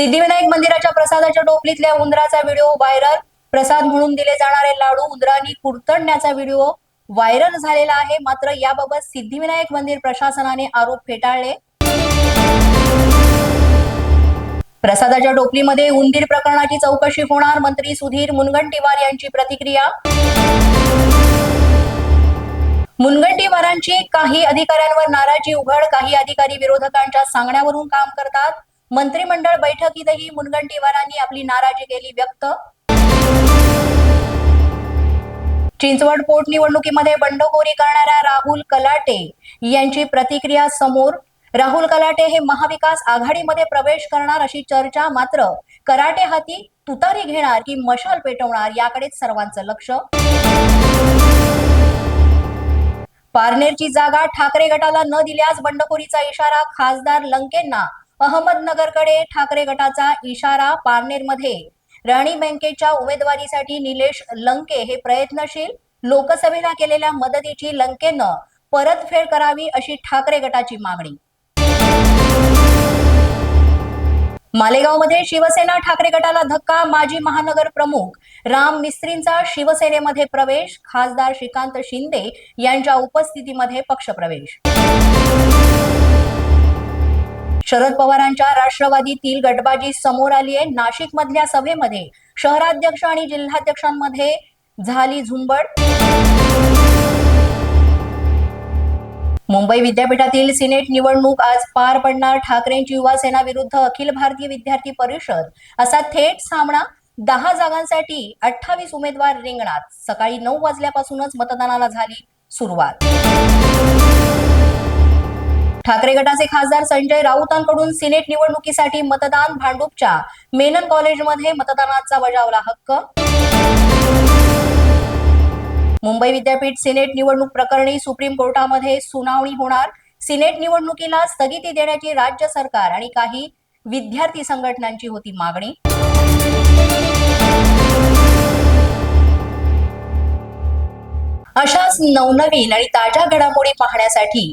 सिद्धिविनायक मंदिराच्या प्रसादाच्या टोपलीतल्या उंदराचा video viral. प्रसाद म्हणून दिले जाणारे लाडू उंदरांनी कुरतडण्याचा व्हिडिओ व्हायरल झालेला आहे. मात्र याबाबत सिद्धिविनायक मंदिर प्रशासनाने आरोप फेटाळले. प्रसादाच्या टोपलीमध्ये उंदीर प्रकरणाची चौकशी होणार मंत्री सुधीर मुनगंटीवार यांची प्रतिक्रिया. मुनगंटीवारांची काही अधिकाऱ्यांवर नाराजी उघड काही अधिकारी विरोधकांच्या सांगण्यावरून काम करतात. मंत्रिमंडळ बैठकीतही मुनगंटीवारांनी आपली नाराजी केली व्यक्त. चिंचवड पोटनिवडणुकीमध्ये बंडखोरी करणाऱ्या राहुल कलाटे यांची प्रतिक्रिया समोर. राहुल कलाटे हे महाविकास आघाडीमध्ये प्रवेश करणार अशी चर्चा मात्र कराटे हाती तुतारी घेणार की मशाल पेटवणार याकडेच सर्वांचं लक्ष. पारनेरची जागा ठाकरे गटाला न दिल्यास बंडखोरीचा इशारा खासदार लंकेंना. अहमदनगरकडे ठाकरे गटाचा इशारा पारनेरमध्ये. राणी बँकेच्या उमेदवारीसाठी निलेश लंके हे प्रयत्नशील. लोकसभेला केलेल्या मदतीची लंकेनं परतफेड करावी अशी ठाकरे गटाची मागणी. मालेगावमध्ये शिवसेना ठाकरे गटाला धक्का माजी महानगर प्रमुख राम मिस्त्रींचा शिवसेनेमध्ये प्रवेश खासदार श्रीकांत शिंदे यांच्या उपस्थितीमध्ये पक्षप्रवेश. शरद पवारांच्या राष्ट्रवादीतील गटबाजी समोर आली आहे. नाशिक मधल्या सभेमध्ये शहराध्यक्ष आणि जिल्हाध्यक्षांमध्ये झाली झुंबड. मुंबई विद्यापीठातील सिनेट निवडणूक आज पार पडणार. ठाकरेंची युवा सेना विरुद्ध अखिल भारतीय विद्यार्थी परिषद. असा थेट सामना दहा जागांसाठी अठ्ठावीस उमेदवार रिंगणात. सकाळी नऊ वाजल्यापासूनच मतदानाला झाली सुरुवात. ठाकरे गटाचे खासदार संजय राऊतांकडून सिनेट निवडणुकीसाठी मतदान भांडूपच्या मेनन कॉलेजमध्ये मतदानाचा बजावला हक्क. मुंबई विद्यापीठ सिनेट निवडणूक प्रकरणी सुप्रीम कोर्टामध्ये सुनावणी होणार. सिनेट निवडणुकीला स्थगिती देण्याची राज्य सरकार आणि काही विद्यार्थी संघटनांची होती मागणी. अशाच नवनवीन आणि ताज्या घडामोडी पाहण्यासाठी